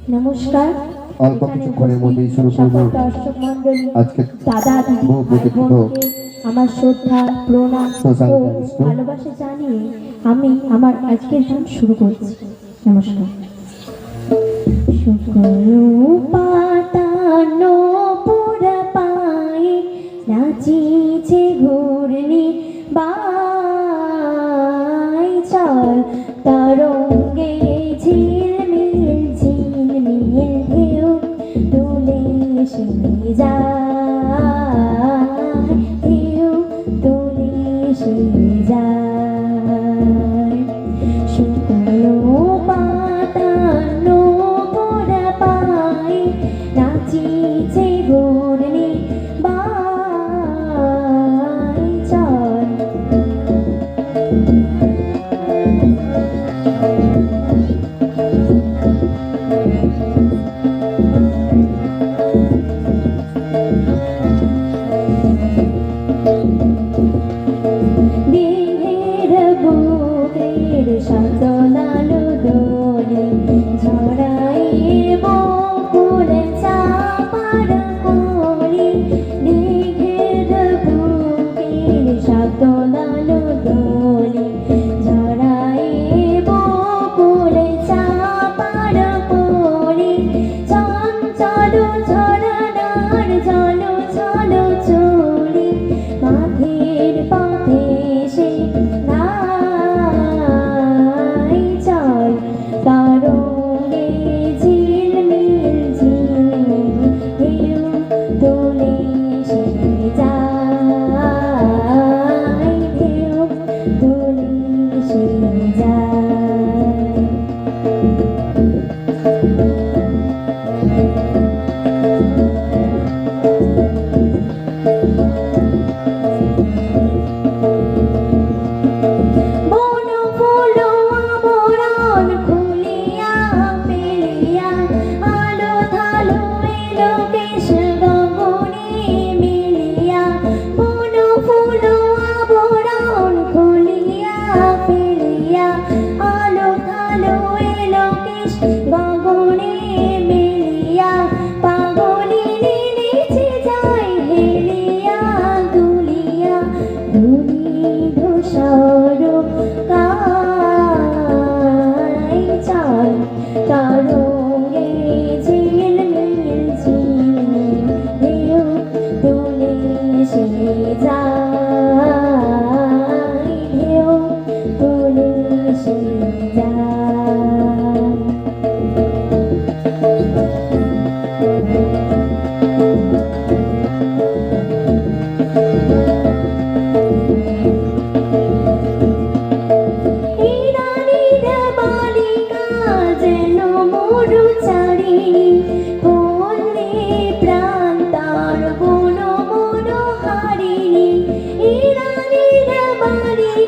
নমস্কার। অল্প কিছুক্ষণের শুরু করব। আজকে দাদা আমার শ্রদ্ধা প্রণাম ভালোবাসা জানিয়ে আমি আমার আজকের গান শুরু করছি। নমস্কার। পাতানো পুরা পাই নাচিছে বাই চল তারো do me.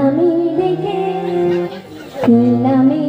আমি দেখে নামে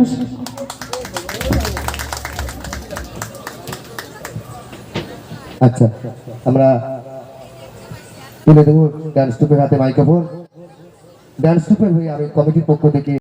নমস্কার আচ্ছা আমরা তুলে দেবো ডান্স টুপের হাতে মাইক্রোফোন ডান্স টুপের হয়ে আমি কমিটির পক্ষ থেকে